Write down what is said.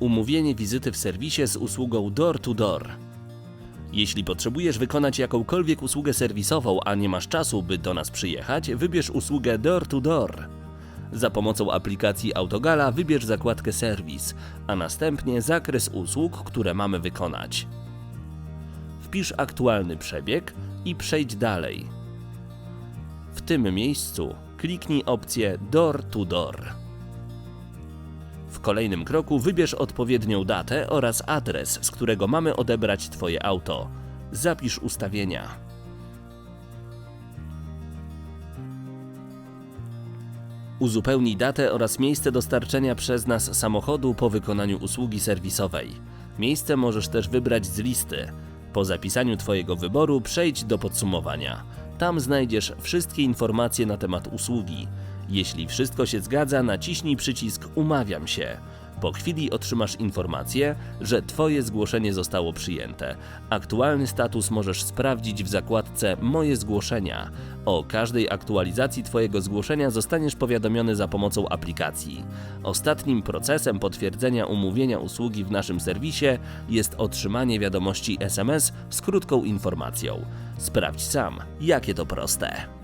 Umówienie wizyty w serwisie z usługą door to door. Jeśli potrzebujesz wykonać jakąkolwiek usługę serwisową, a nie masz czasu, by do nas przyjechać, wybierz usługę door to door. Za pomocą aplikacji Autogala wybierz zakładkę serwis, a następnie zakres usług, które mamy wykonać. Wpisz aktualny przebieg i przejdź dalej. W tym miejscu kliknij opcję Door to Door. W kolejnym kroku wybierz odpowiednią datę oraz adres, z którego mamy odebrać Twoje auto. Zapisz ustawienia. Uzupełnij datę oraz miejsce dostarczenia przez nas samochodu po wykonaniu usługi serwisowej. Miejsce możesz też wybrać z listy. Po zapisaniu Twojego wyboru przejdź do podsumowania. Tam znajdziesz wszystkie informacje na temat usługi. Jeśli wszystko się zgadza, naciśnij przycisk Umawiam się. Po chwili otrzymasz informację, że Twoje zgłoszenie zostało przyjęte. Aktualny status możesz sprawdzić w zakładce Moje zgłoszenia. O każdej aktualizacji Twojego zgłoszenia zostaniesz powiadomiony za pomocą aplikacji. Ostatnim procesem potwierdzenia umówienia usługi w naszym serwisie jest otrzymanie wiadomości SMS z krótką informacją. Sprawdź sam, jakie to proste.